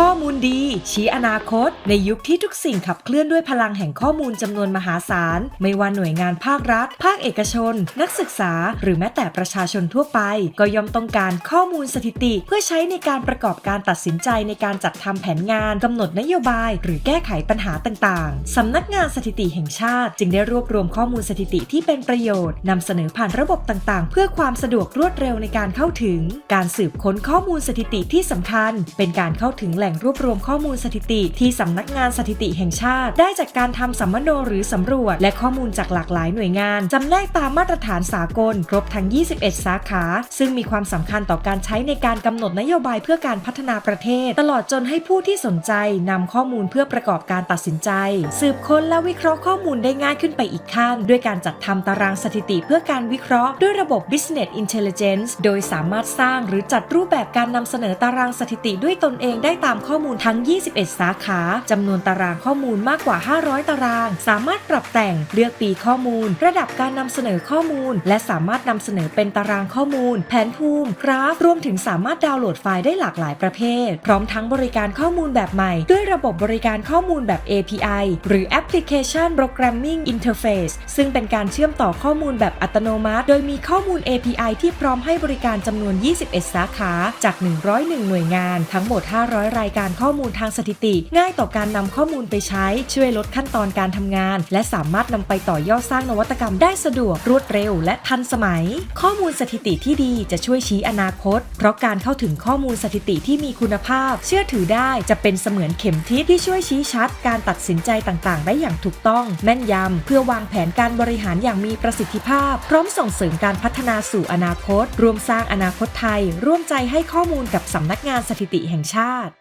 ข้อมูลดี ชี้อนาคต ในยุคที่ทุกสิ่งขับเคลื่อนด้วยพลังแห่งข้อมูลจำนวนมหาศาล ไม่ว่าหน่วยงานภาครัฐ ภาคเอกชน นักศึกษา หรือแม้แต่ประชาชนทั่วไป ก็ย่อมต้องการข้อมูลสถิติ เพื่อใช้ในการประกอบการตัดสินใจในการจัดทำแผนงานกำหนดนโยบาย หรือแก้ไขปัญหาต่างๆสำนักงานสถิติแห่งชาติ จึงได้รวบรวมข้อมูลสถิติที่เป็นประโยชน์นำเสนอผ่านระบบต่างๆ เพื่อความสะดวกรวดเร็วในการเข้าถึง การสืบค้นข้อมูลสถิติที่สำคัญ เป็นการเข้าถึงแหล่งรวบรวมข้อมูลสถิติที่สำนักงานสถิติแห่งชาติ ได้จากการทำสัมมโนหรือสำรวจ และข้อมูลจากหลากหลายหน่วยงานจำแนกตามมาตรฐานสากล ครบทั้ง 21 สาขา ซึ่งมีความสำคัญต่อการใช้ในการกำหนดนโยบายเพื่อการพัฒนาประเทศ ตลอดจนให้ผู้ที่สนใจนำข้อมูลเพื่อประกอบการตัดสินใจ สืบค้นและวิเคราะห์ข้อมูลได้ง่ายขึ้นไปอีกขั้น ด้วยการจัดทำตารางสถิติเพื่อการวิเคราะห์ด้วยระบบ Business Intelligence โดยสามารถสร้างหรือจัดรูปแบบการนำเสนอตารางสถิติด้วยตนเองได้ตามข้อมูลทั้ง 21 สาขาจำนวนตารางข้อมูลมากกว่า 500 ตาราง สามารถปรับแต่งเลือกปีข้อมูล ระดับการนำเสนอข้อมูล และสามารถนำเสนอเป็นตารางข้อมูล แผนภูมิ กราฟ รวมถึงสามารถดาวน์โหลดไฟล์ได้หลากหลายประเภท พร้อมทั้งบริการข้อมูลแบบใหม่ ด้วยระบบบริการข้อมูลแบบ API หรือ Application Programming Interface ซึ่งเป็นการเชื่อมต่อข้อมูลแบบอัตโนมัติ โดยมีข้อมูล API ที่พร้อมให้บริการจำนวน 21 สาขา จาก 101 หน่วยงาน ทั้งหมด 500รายยการข้อมูลทางสถิติ ง่ายต่อการนำข้อมูลไปใช้ ช่วยลดขั้นตอนการทำงาน และสามารถนำไปต่อยอดสร้างนวัตกรรมได้สะดวกรวดเร็ว และทันสมัย ข้อมูลสถิติที่ดีจะช่วยชี้อนาคต เพราะการเข้าถึงข้อมูลสถิติที่มีคุณภาพ เชื่อถือได้จะเป็นเสมือนเข็มทิศที่ช่วยชี้ชัด การตัดสินใจต่างๆ ได้อย่างถูกต้อง แม่นยำเพื่อวางแผนการบริหารอย่างมีประสิทธิภาพ พร้อมส่งเสริมการพัฒนาสู่อนาคต รวมสร้างอนาคตไทย ร่วมใจให้ข้อมูลกับสำนักงานสถิติแห่งชาติ